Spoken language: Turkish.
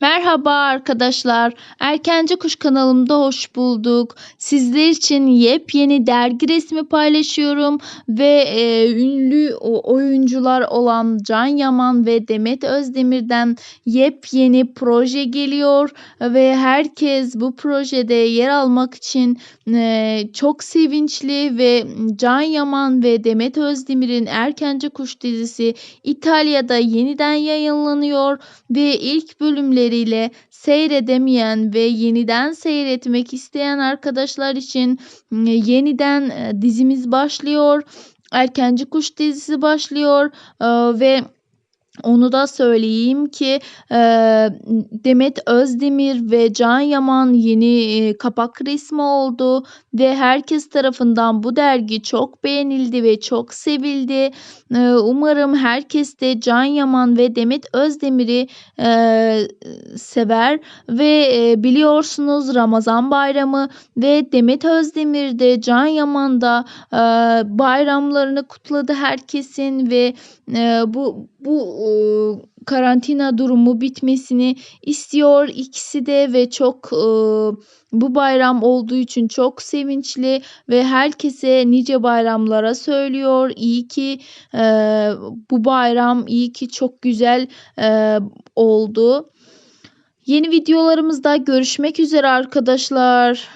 Merhaba arkadaşlar. Erkenci Kuş kanalımda hoş bulduk. Sizler için yepyeni dergi resmi paylaşıyorum ve e, ünlü oyuncular olan Can Yaman ve Demet Özdemir'den yepyeni proje geliyor ve herkes bu projede yer almak için e, çok sevinçli ve Can Yaman ve Demet Özdemir'in Erkenci Kuş dizisi İtalya'da yeniden yayınlanıyor ve ilk bölümleriyle seyredemeyen ve yeniden seyretmek isteyen arkadaşlar için e, yeniden e, dizimiz başlıyor. Erkenci Kuş dizisi başlıyor e, ve onu da söyleyeyim ki e, Demet Özdemir ve Can Yaman yeni e, kapak resmi oldu ve herkes tarafından bu dergi çok beğenildi ve çok sevildi. E, umarım herkes de Can Yaman ve Demet Özdemir'i e, sever ve e, biliyorsunuz Ramazan bayramı ve Demet Özdemir de Can Yaman da e, bayramlarını kutladı herkesin ve e, bu bu e, karantina durumu bitmesini istiyor ikisi de ve çok e, bu bayram olduğu için çok sevinçli ve herkese nice bayramlara söylüyor. İyi ki e, bu bayram iyi ki çok güzel e, oldu. Yeni videolarımızda görüşmek üzere arkadaşlar.